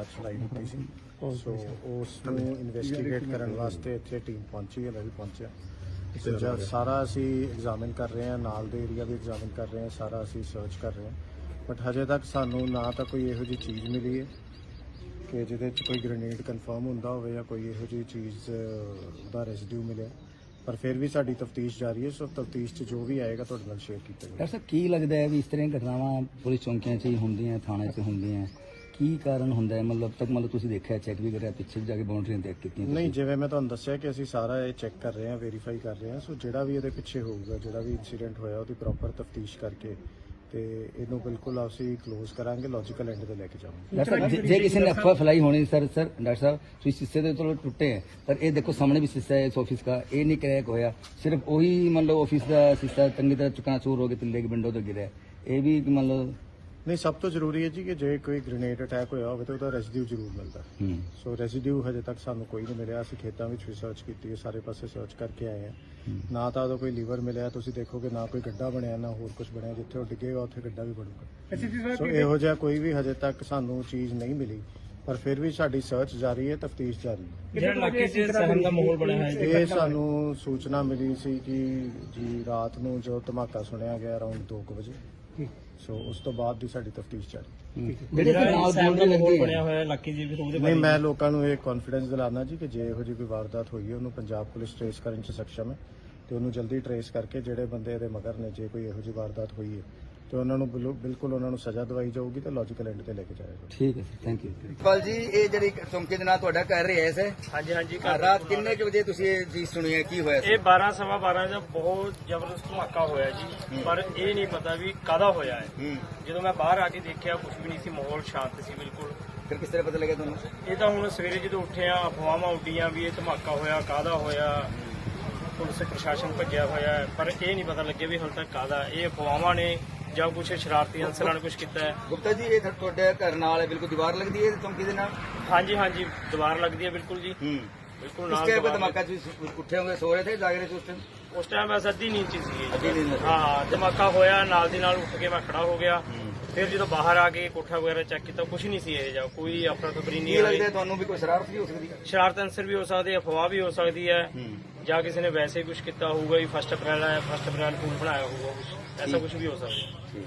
ਆਵਾਜ਼ ਸੁਣਾਈ ਦਿੱਤੀ ਸੀ। ਸੋ ਉਸ ਨੂੰ ਇਨਵੈਸਟੀਗੇਟ ਕਰਨ ਵਾਸਤੇ ਇੱਥੇ ਟੀਮ ਪਹੁੰਚੀ ਹੈ ਮੈਂ ਵੀ ਪਹੁੰਚਿਆ। ਤੇ ਜਦ ਸਾਰਾ ਅਸੀਂ ਐਗਜ਼ਾਮਿਨ ਕਰ ਰਹੇ ਹਾਂ ਨਾਲ ਦੇ ਏਰੀਆ ਵੀ ਐਗਜ਼ਾਮਿਨ ਕਰ ਰਹੇ ਹਾਂ ਸਾਰਾ ਅਸੀਂ ਸਰਚ ਕਰ ਰਹੇ ਹਾਂ। ਬਟ ਹਜੇ ਤੱਕ ਸਾਨੂੰ ਨਾ ਤਾਂ ਕੋਈ ਇਹੋ ਜਿਹੀ ਚੀਜ਼ ਮਿਲੀ ਹੈ ਕਿ ਜਿਹਦੇ 'ਚ ਕੋਈ ਗ੍ਰੇਨੇਡ ਕਨਫਰਮ ਹੁੰਦਾ ਹੋਵੇ ਜਾਂ ਕੋਈ ਇਹੋ ਜਿਹੀ ਚੀਜ਼ ਦਾ ਰੈਜ਼ਿਡਿਊ ਮਿਲਿਆ। ਪਰ ਫਿਰ ਵੀ ਸਾਡੀ ਤਫਤੀਸ਼ ਜਾਰੀ ਹੈ ਸੋ ਤਫਤੀਸ਼ 'ਚ ਜੋ ਵੀ ਆਏਗਾ ਤੁਹਾਡੇ ਨਾਲ ਸ਼ੇਅਰ ਕੀਤਾ ਜਾਏਗਾ ਡਾਕਟਰ ਸਾਹਿਬ ਕੀ ਲੱਗਦਾ ਹੈ ਵੀ ਇਸ ਤਰ੍ਹਾਂ ਦੀਆਂ ਘਟਨਾਵਾਂ ਪੁਲਿਸ ਚੌਂਕੀਆਂ 'ਚ ਹੀ ਹੁੰਦੀਆਂ ਥਾਣੇ 'ਚ ਹੁੰਦੀਆਂ? ਕੀ ਕਾਰਨ ਹੁੰਦਾ ਹੈ? ਮਤਲਬ ਤੱਕ ਮਤਲਬ ਤੁਸੀਂ ਦੇਖਿਆ ਚੈੱਕ ਵੀ ਕਰਿਆ ਪਿੱਛੇ ਵੀ ਜਾ ਕੇ ਬਾਉਂਡਰੀਆਂ ਚੈੱਕ ਕੀਤੀਆਂ ਤੁਸੀਂ? ਨਹੀਂ ਜਿਵੇਂ ਮੈਂ ਤੁਹਾਨੂੰ ਦੱਸਿਆ ਕਿ ਅਸੀਂ ਸਾਰਾ ਇਹ ਚੈੱਕ ਕਰ ਰਹੇ ਹਾਂ ਵੈਰੀਫਾਈ ਕਰ ਰਹੇ ਹਾਂ। ਸੋ ਜਿਹੜਾ ਵੀ ਇਹਦੇ ਪਿੱਛੇ ਹੋਊਗਾ ਜਿਹੜਾ ਵੀ ਇਨਸੀਡੈਂਟ ਹੋਇਆ ਉਹਦੀ ਪ੍ਰੋਪਰ ਤਫਤੀਸ਼ ਕਰਕੇ ਤੇ ਇਹਨੂੰ ਬਿਲਕੁਲ ਅਸੀਂ ਕਲੋਜ਼ ਕਰਾਂਗੇ ਲੌਜੀਕਲ ਐਂਡ ਤੇ ਲੈ ਕੇ ਜਾਵਾਂਗੇ। ਡਾਕਟਰ ਸਾਹਿਬ ਜੇ- ਜੇ ਕਿਸੇ ਨੇ ਅਫਵਾਹ ਫੈਲਾਈ ਹੋਣੀ ਸਰ ਸਰ ਡਾਕਟਰ ਸਾਹਿਬ ਤੁਸੀਂ ਸ਼ੀਸ਼ੇ ਦੇ ਚਲੋ ਟੁੱਟੇ ਹੈ ਪਰ ਇਹ ਦੇਖੋ ਸਾਹਮਣੇ ਵੀ ਸ਼ੀਸ਼ਾ ਹੈ ਇਸ ਆਫਿਸ ਦਾ ਇਹ ਨਹੀਂ ਕਰੈਕ ਹੋਇਆ। ਸਿਰਫ ਉਹੀ ਮੰਨ ਲਓ ਆਫਿਸ ਦਾ ਸ਼ੀਸ਼ਾ ਚੰਗੀ ਤਰ੍ਹਾਂ ਚੁਕਣਾ ਚੂਰ ਹੋ ਕੇ ਥੱਲੇ ਵਿੰਡੋ ਤੋਂ ਗਿਰਿਆ। ਇਹ ਵੀ ਮੰਨ ਲਓ ਨਹੀਂ ਸਭ ਤੋਂ ਜ਼ਰੂਰੀ ਹੈ ਜੀ ਕਿ ਜੇ ਕੋਈ ਗ੍ਰੇਨੇਡ ਅਟੈਕ ਹੋਇਆ ਹੋਵੇ ਤਾਂ ਉਹਦਾ ਰੈਜ਼ਿਡਿਊ ਜ਼ਰੂਰ ਮਿਲਦਾ। ਹੂੰ। ਸੋ ਰੈਜ਼ਿਡਿਊ ਹਜੇ ਤੱਕ ਸਾਨੂੰ ਕੋਈ ਨਹੀਂ ਮਿਲਿਆ। ਅਸੀਂ ਖੇਤਾਂ ਵਿੱਚ ਵੀ ਸਰਚ ਕੀਤੀ ਹੈ ਸਾਰੇ ਪਾਸੇ ਸਰਚ ਕਰਕੇ ਆਏ ਹਾਂ। ਨਾ ਤਾਂ ਉਹਦਾ ਕੋਈ ਲੀਵਰ ਮਿਲਿਆ ਤੁਸੀਂ ਦੇਖੋਗੇ ਨਾ ਕੋਈ ਗੱਡਾ ਬਣਿਆ ਨਾ ਹੋਰ ਕੁਝ ਬਣਿਆ। ਜਿੱਥੇ ਉਹ ਡਿੱਗੇਗਾ ਉੱਥੇ ਗੱਡਾ ਵੀ ਬਣੂਗਾ। ਸੋ ਇਹੋ ਜਿਹਾ ਕੋਈ ਵੀ ਹਜੇ ਤੱਕ ਸਾਨੂੰ ਚੀਜ਼ ਨਹੀਂ ਮਿਲੀ। ਪਰ ਫਿਰ ਵੀ ਸਾਡੀ ਸਰਚ ਜਾਰੀ ਹੈ ਤਫਤੀਸ਼ ਜਾਰੀ ਹੈ। ਜਿਹੜਾ ਇਲਾਕੇ 'ਚ ਸਹਿਮ ਦਾ ਮਾਹੌਲ ਬਣਿਆ ਹੈ ਇਹ ਸਾਨੂੰ ਸੂਚਨਾ ਮਿਲੀ ਸੀ ਕਿ ਜੀ ਰਾਤ ਨੂੰ ਜੋ ਧਮਾਕਾ ਸੁਣਿਆ ਗਿਆ ਅਰਾਊਂਡ 2 ਵਜੇ। ਸੋ ਉਸ ਤੋਂ ਬਾਅਦ ਦੀ ਸਾਡੀ ਤਫਤੀਸ਼ ਜਾਰੀ ਹੂੰ। ਜਿਹੜੇ ਨਾਲ ਬੋਲਦੇ ਲੱਗੇ ਬਣਿਆ ਹੋਇਆ ਹੈ ਇਲਾਕੇ 'ਚ ਵੀ ਉਹਦੇ ਨਹੀਂ ਬਾਰੇ ਮੈਂ ਲੋਕਾਂ ਨੂੰ ਇਹ ਕੌਨਫੀਡੈਂਸ ਦਿਲਾਣਾ ਜੀ ਕਿ ਜੇ ਇਹੋ ਜਿਹੀ ਕੋਈ ਵਾਰਦਾਤ ਹੋਈ ਹੈ ਉਹਨੂੰ ਪੰਜਾਬ ਪੁਲਿਸ ਟ੍ਰੇਸ ਕਰਨ 'ਚ ਸક્ષਮ ਹੈ। ਤੇ ਉਹਨੂੰ ਜਲਦੀ ਟ੍ਰੇਸ ਕਰਕੇ ਜਿਹੜੇ ਬੰਦੇ ਇਹਦੇ ਮਗਰ ਨੇ ਜੇ ਕੋਈ ਇਹੋ ਜਿਹੀ ਵਾਰਦਾਤ ਹੋਈ ਹੈ ਤੇ ਉਹਨਾਂ ਨੂੰ ਬਿਲੁ- ਬਿਲਕੁਲ ਉਹਨਾਂ ਨੂੰ ਸਜ਼ਾ ਦਵਾਈ ਜਾਊਗੀ ਤੇ ਲੌਜੀਕਲ ਐਂਡ ਤੇ ਲੈ ਕੇ ਜਾਏਗਾ ਠੀਕ ਹੈ sir thank you Pal ji ਇਹ ਜਿਹੜੀ ਚੌਂਕੇ ਦੇ ਨਾਲ ਤੁਹਾਡਾ ਘਰ ਰਿਹਾ ਹੈ ਹਾਂਜੀ ਹਾਂਜੀ ਰਾਤ ਕਿੰਨੇ ਕੁ ਵਜੇ ਤੁਸੀਂ ਇਹ ਚੀਜ਼ ਸੁਣੀ ਹੈ? ਕੀ ਹੋਇਆ ਸੀ ਇਹ 12 ਸਵਾ 12 ਦਾ ਬਹੁਤ ਜ਼ਬਰਦਸਤ ਧਮਾਕਾ ਹੋਇਆ ਜੀ। ਪਰ ਇਹ ਨਹੀਂ ਪਤਾ ਵੀ ਕਾਦਾ ਹੋਇਆ ਹੈ। ਹੂੰ। ਜਦੋਂ ਮੈਂ ਬਾਹਰ ਆ ਕੇ ਦੇਖਿਆ ਕੁਝ ਵੀ ਨਹੀਂ ਸੀ ਮਾਹੌਲ ਸ਼ਾਂਤ ਸੀ ਬਿਲਕੁਲ। ਫਿਰ ਕਿਸ ਤਰ੍ਹਾਂ ਪਤਾ ਲੱਗਿਆ ਤੁਹਾਨੂੰ? ਇਹ ਤਾਂ ਹੁਣ ਸਵੇਰੇ ਜਦੋਂ ਉੱਠੇ ਆ ਅਫਵਾਹਾਂ ਉੱਡੀਆਂ ਵੀ ਇਹ ਧਮਾਕਾ ਹੋਇਆ ਕਾਦਾ ਹੋਇਆ ਪੁਲਿਸ ਪ੍ਰਸ਼ਾਸਨ ਭੱਜਿਆ ਹੋਇਆ ਹੈ। ਪਰ ਇਹ ਨਹੀਂ ਪਤਾ ਲੱਗਿਆ ਵੀ ਹੁਣ ਤੱਕ ਕਾਦਾ ਇਹ ਅਫਵਾਹਾਂ ਨੇ ਜਾਂ ਕੁਝ ਸ਼ਰਾਰਤੀ ਅਨਸਰਾਂ ਨੇ ਕੁਝ ਕੀਤਾ ਹੈ। ਗੁਪਤਾ ਜੀ ਇਹ ਤੁਹਾਡੇ ਘਰ ਨਾਲ ਹੈ ਬਿਲਕੁਲ ਦੀਵਾਰ ਲੱਗਦੀ ਹੈ ਚੌਂਕੀ ਦੇ ਨਾਲ? ਹਾਂਜੀ ਹਾਂਜੀ ਦੀਵਾਰ ਲੱਗਦੀ ਹੈ ਬਿਲਕੁਲ ਜੀ। ਹੂੰ। ਬਿਲਕੁਲ ਨਾਲ ਦੀਵਾਰ ਧਮਾਕਾ ਤੁਸੀਂ ਉੱਠੇ ਹੋਗੇ? ਸੋ ਰਹੇ ਥੇ ਜਾਗ ਰਹੇ ਸੀ ਉਸ ਟਾਈਮ ਉਸ ਟਾਈਮ ਮੈਂ ਅੱਧੀ ਨੀਂਦ 'ਚ ਸੀ। ਹਾਂ ਹਾਂ ਧਮਾਕਾ ਹੋਇਆ ਨਾਲ ਦੀ ਨਾਲ ਉੱਠ ਕੇ ਮੈਂ ਖੜਾ ਹੋ ਗਿਆ। ਫਿਰ ਜਦੋਂ ਬਾਹਰ ਆ ਕੇ ਕੋਠਾ ਵਗੈਰਾ ਚੈੱਕ ਕੀਤਾ ਕੁਝ ਨਹੀਂ ਸੀ ਇਹ ਜਾ ਕੋਈ ਅਫਰਾ ਤਫਰੀ ਕੀ ਨਹੀਂ ਲੱਗਦਾ ਆਈ ਤੁਹਾਨੂੰ ਵੀ ਕੋਈ ਸ਼ਰਾਰਤ ਵੀ ਹੋ ਸਕਦੀ ਹੈ? ਸ਼ਰਾਰਤ ਅਨਸਰ ਵੀ ਹੋ ਸਕਦੀ ਹੈ ਅਫਵਾਹ ਵੀ ਹੋ ਸਕਦੀ ਹੈ। ਜਾਂ ਕਿਸੇ ਨੇ ਵੈਸੇ ਕੁਝ ਕੀਤਾ ਹੋਊਗਾ ਵੀ ਫਸਟ ਅਪ੍ਰੈਲ ਹੈ ਫਸਟ ਅਪ੍ਰੈਲ ਫੂਲ ਬਣਾਇਆ ਹੋਊਗਾ ਕੁਝ ਐਸਾ ਕੁਝ ਵੀ ਹੋ ਸਕਦਾ ਹੈ। ਠੀਕ।